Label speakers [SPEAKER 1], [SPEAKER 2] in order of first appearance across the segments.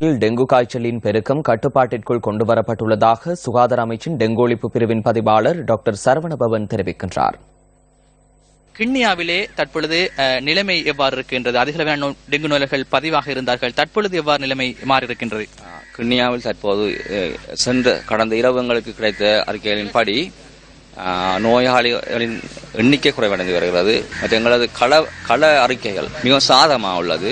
[SPEAKER 1] Dengue காய்ச்சலின் பெருக்கம் கட்டுப்பாட்டிற்குள் கொண்டுவரப்பட்டுள்ளதாக சுகாதார அமைச்சின் டெங்கு ஒழிப்பு பிரிவின் பதிவாளர் டாக்டர் சரவணபவன் தெரிவிக்கின்றார்.
[SPEAKER 2] கிண்ணியாவிலே தற்பொழுது அஹ், நிலைமை எவ்வாறு இருக்கின்றது? அதிகளவான நோ- டெங்கு நோய்கள் பதிவாக இருந்தார்கள். தற்பொழுது எவ்வாறு நிலைமை மாறி இருக்கின்றது
[SPEAKER 3] கிண்ணியாவில் தற்போது சென்ற கடந்த இரவுங்களுக்கு கிடைத்த அறிக்கைகளின்படி நோயாளிகளின் எண்ணிக்கை குறைவடைந்து வருகிறது. மற்றும் எங்களது கள கள அறிக்கைகள் மிக சாதமாக உள்ளது.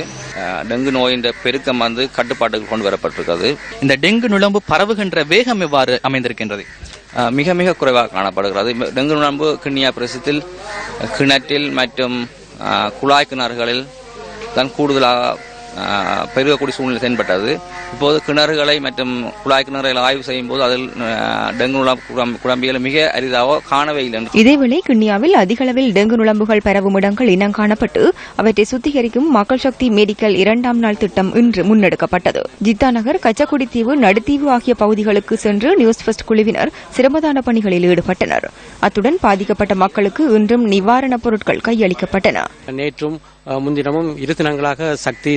[SPEAKER 3] டெங்கு நோயின் பெருக்கம் வந்து கட்டுப்பாட்டுக்கு கொண்டு வரப்பட்டிருக்கிறது.
[SPEAKER 2] இந்த டெங்கு நுழம்பு பரவுகின்ற வேகம் எவ்வாறு அமைந்திருக்கின்றது?
[SPEAKER 3] மிக மிக குறைவாக காணப்படுகிறது. டெங்கு நம்பு கிண்ணியா பிரதேசத்தில் கிணற்றில் மற்றும் குழாய் கிணறுகளில் தான் கூடுதலாக பெருகக்கூடிய சூழ்நிலை தென்பட்டது. இப்போது கிணறுகளை மற்றும் குழாய் கிணறுகளை ஆய்வு செய்யும் போது அதில் டெங்கு நுழம்பு குழம்பு- குழம்பியல் மிக அரிதாக காணவே இல்லை
[SPEAKER 4] இதேவேளை கிண்ணியாவில் அதிகளவில் டெங்கு நுழம்புகள் பரவும் இடங்கள் இனம் காணப்பட்டு அவற்றை சுத்திகரிக்கும் மக்கள் சக்தி மெடிக்கல் இரண்டாம் நாள் திட்டம் இன்று முன்னெடுக்கப்பட்டது. ஜித்தா நகர் கச்சக்குடி தீவு நடுத்தீவு ஆகிய பகுதிகளுக்கு சென்று நியூஸ் ஃபர்ஸ்ட் குழுவினர் சிரமதான பணிகளில் ஈடுபட்டனர். அத்துடன் பாதிக்கப்பட்ட மக்களுக்கு இன்றும் நிவாரணப் பொருட்கள் கையளிக்கப்பட்டன.
[SPEAKER 5] நேற்றும் முன்தினமும் இரு தினங்களாக சக்தி அஹ்,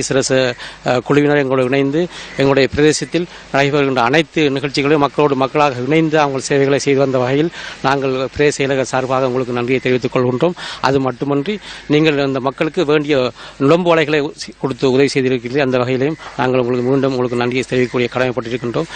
[SPEAKER 5] குழுவினர் எங்களோடு இணைந்து எங்களுடைய பிரதேசத்தில் நடைபெறுகின்ற அனைத்து நிகழ்ச்சிகளையும் மக்களோடு மக்களாக இணைந்து அவங்க சேவைகளை செய்து வந்த வகையில் நாங்கள் பிரதேச செயலக சார்பாக உங்களுக்கு நன்றியை தெரிவித்துக் கொள்கின்றோம். அது மட்டுமன்றி நீங்கள் அந்த மக்களுக்கு வேண்டிய நுழம்பு வலைகளை கொடுத்து உதவி செய்திருக்கிறீர்கள். அந்த வகையிலையும் நாங்கள் உங்களுக்கு மீண்டும் உங்களுக்கு நன்றியை தெரிவிக்கக்கூடிய கடமைப்பட்டிருக்கின்றோம்.